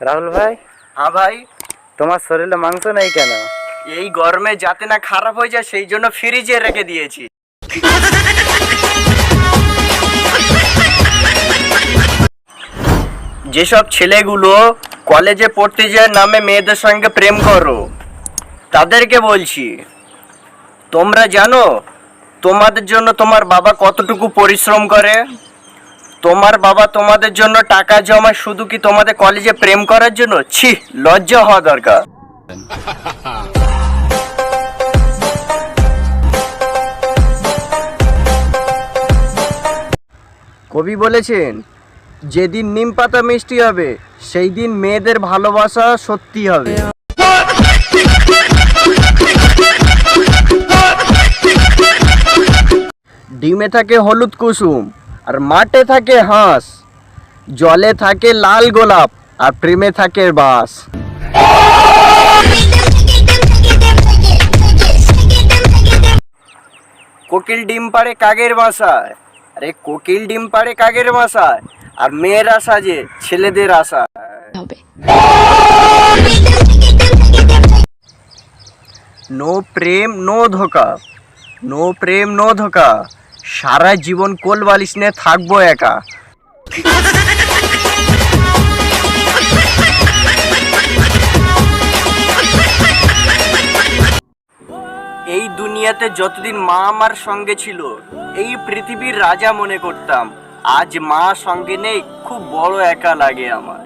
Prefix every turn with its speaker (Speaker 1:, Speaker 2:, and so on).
Speaker 1: রাহুল ভাই?
Speaker 2: হ্যাঁ ভাই।
Speaker 1: তোমার শরীরে মাংস নেই কেন?
Speaker 2: এই গরমে যাতে না খারাপ হয়ে যায় সেই জন্য ফ্রিজে রেখে দিয়েছি। যেসব ছেলেগুলো কলেজে পড়তে যায় নামে মেয়েদের সঙ্গে প্রেম করো তাদেরকে বলছি তোমরা জানো তোমাদের জন্য তোমার বাবা কতটুকু পরিশ্রম করে? তোমার বাবা তোমাদের জন্য টাকা জমায় শুধু কি তোমাদের কলেজে প্রেম করার জন্য? ছি, লজ্জা হওয়া দরকার। কবি বলেছেন, যেদিন নিম পাতা মিষ্টি হবে সেই দিন মেয়েদের ভালোবাসা সত্যি হবে। ডিমে থাকে হলুদ কুসুম। আর মাঠে থাকে হাঁস জলে থাকে লাল গোলাপ আর প্রেমে থাকে বাস কোকিল ডিম পাড়ে কাগের বাসায় আরে কোকিল ডিম পাড়ে কাগের বাসায় আর মেয়ের মেয়েরা সাজে ছেলেদের আশা
Speaker 3: হবে।
Speaker 2: নো প্রেম নো ধোকা নো প্রেম নো ধোকা। সারা জীবন কোল বালিশ নিয়ে থাকব একা। এই দুনিয়াতে যতদিন মা আমার সঙ্গে ছিল, এই পৃথিবীর রাজা মনে করতাম। আজ মা সঙ্গে নেই, খুব বড় একা লাগে আমার।